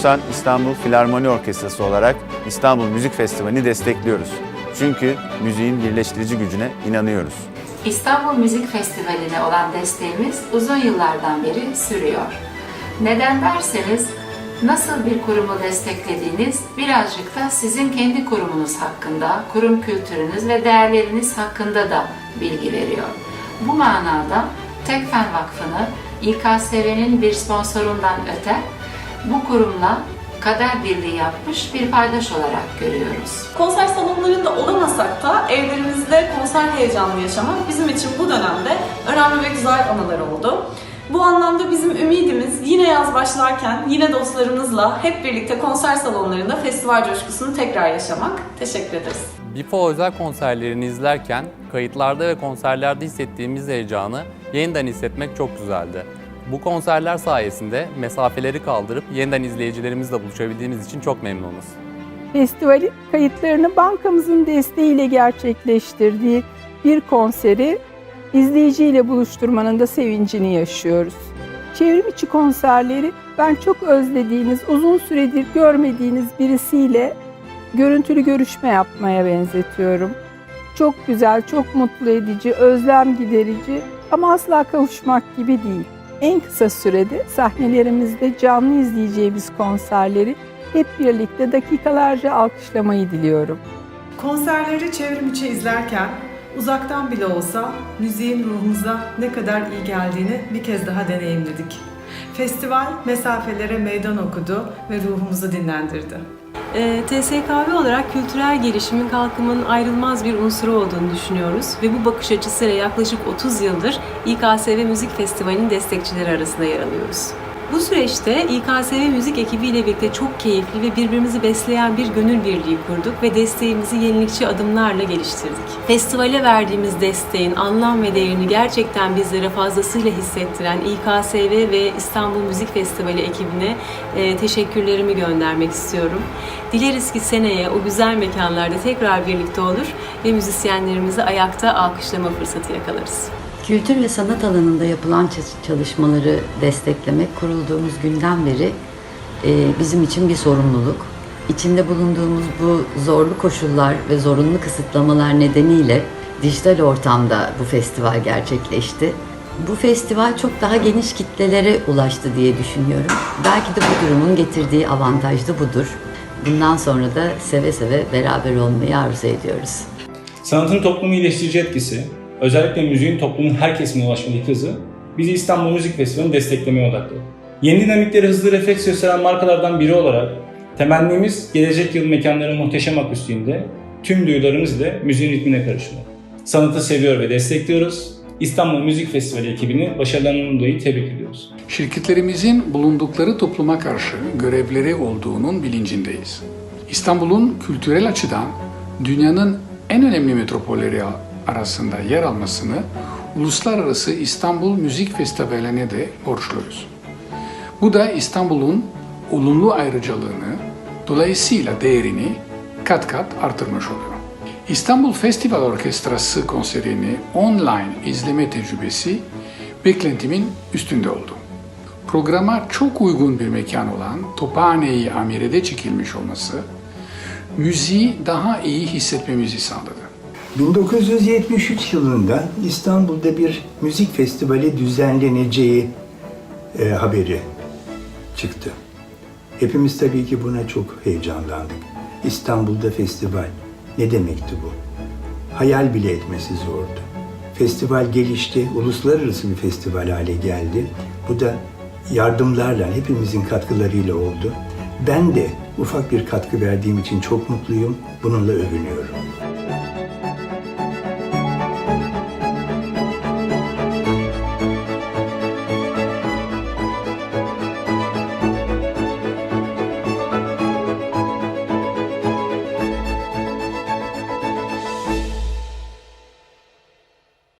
Borusan İstanbul Filarmoni Orkestrası olarak İstanbul Müzik Festivali'ni destekliyoruz. Çünkü müziğin birleştirici gücüne inanıyoruz. İstanbul Müzik Festivali'ne olan desteğimiz uzun yıllardan beri sürüyor. Neden derseniz nasıl bir kurumu desteklediğiniz birazcık da sizin kendi kurumunuz hakkında, kurum kültürünüz ve değerleriniz hakkında da bilgi veriyor. Bu manada Tekfen Vakfı'nı İKSV'nin bir sponsorundan öte bu kurumla kader birliği yapmış bir paydaş olarak görüyoruz. Konser salonlarında olamasak da evlerimizde konser heyecanı yaşamak bizim için bu dönemde önemli ve güzel anılar oldu. Bu anlamda bizim ümidimiz yine yaz başlarken yine dostlarımızla hep birlikte konser salonlarında festival coşkusunu tekrar yaşamak. Teşekkür ederiz. Bifo özel konserlerini izlerken kayıtlarda ve konserlerde hissettiğimiz heyecanı yeniden hissetmek çok güzeldi. Bu konserler sayesinde mesafeleri kaldırıp yeniden izleyicilerimizle buluşabildiğimiz için çok memnunuz. Festivalin kayıtlarını bankamızın desteğiyle gerçekleştirdiği bir konseri izleyiciyle buluşturmanın da sevincini yaşıyoruz. Çevrim içi konserleri ben çok özlediğiniz, uzun süredir görmediğiniz birisiyle görüntülü görüşme yapmaya benzetiyorum. Çok güzel, çok mutlu edici, özlem giderici ama asla kavuşmak gibi değil. En kısa sürede sahnelerimizde canlı izleyeceğimiz konserleri hep birlikte dakikalarca alkışlamayı diliyorum. Konserleri çevrim içi izlerken uzaktan bile olsa müziğin ruhumuza ne kadar iyi geldiğini bir kez daha deneyimledik. Festival mesafelere meydan okudu ve ruhumuzu dinlendirdi. E, TSKV olarak kültürel gelişimin kalkınmanın ayrılmaz bir unsuru olduğunu düşünüyoruz ve bu bakış açısıyla yaklaşık 30 yıldır İKSV Müzik Festivali'nin destekçileri arasında yer alıyoruz. Bu süreçte İKSV Müzik ekibiyle birlikte çok keyifli ve birbirimizi besleyen bir gönül birliği kurduk ve desteğimizi yenilikçi adımlarla geliştirdik. Festivale verdiğimiz desteğin anlam ve değerini gerçekten bizlere fazlasıyla hissettiren İKSV ve İstanbul Müzik Festivali ekibine e, teşekkürlerimi göndermek istiyorum. Dileriz ki seneye o güzel mekanlarda tekrar birlikte olur ve müzisyenlerimizi ayakta alkışlama fırsatı yakalarız. Kültür ve sanat alanında yapılan çalışmaları desteklemek kurulduğumuz günden beri e, bizim için bir sorumluluk. İçinde bulunduğumuz bu zorlu koşullar ve zorunlu kısıtlamalar nedeniyle dijital ortamda bu festival gerçekleşti. Bu festival çok daha geniş kitlelere ulaştı diye düşünüyorum. Belki de bu durumun getirdiği avantaj da budur. Bundan sonra da seve seve beraber olmayı arzu ediyoruz. Sanatın toplumu iyileştirici etkisi, özellikle müziğin toplumun her kesimine ulaşmadaki hızı bizi İstanbul Müzik Festivali'ni desteklemeye odakladı. Yeni dinamikleri hızlı refleks gösteren markalardan biri olarak temennimiz gelecek yıl mekanların muhteşem akustiğinde tüm duyularımız ile müziğin ritmine karışmak. Sanatı seviyor ve destekliyoruz. İstanbul Müzik Festivali ekibini başarılarından dolayı tebrik ediyoruz. Şirketlerimizin bulundukları topluma karşı görevleri olduğunun bilincindeyiz. İstanbul'un kültürel açıdan dünyanın en önemli metropolleri arasında yer almasını Uluslararası İstanbul Müzik Festivali'ne de borçluyuz. Bu da İstanbul'un olumlu ayrıcalığını, dolayısıyla değerini kat kat artırmış oluyor. İstanbul Festival Orkestrası konserini online izleme tecrübesi beklentimin üstünde oldu. Programa çok uygun bir mekan olan Tophane'yi Amire'de çekilmiş olması müziği daha iyi hissetmemizi sağladı. 1973 yılında İstanbul'da bir müzik festivali düzenleneceği e, haberi çıktı. Hepimiz tabii ki buna çok heyecanlandık. İstanbul'da festival. Ne demekti bu? Hayal bile etmesi zordu. Festival gelişti, uluslararası bir festival hale geldi. Bu da yardımlarla, hepimizin katkılarıyla oldu. Ben de ufak bir katkı verdiğim için çok mutluyum, bununla övünüyorum.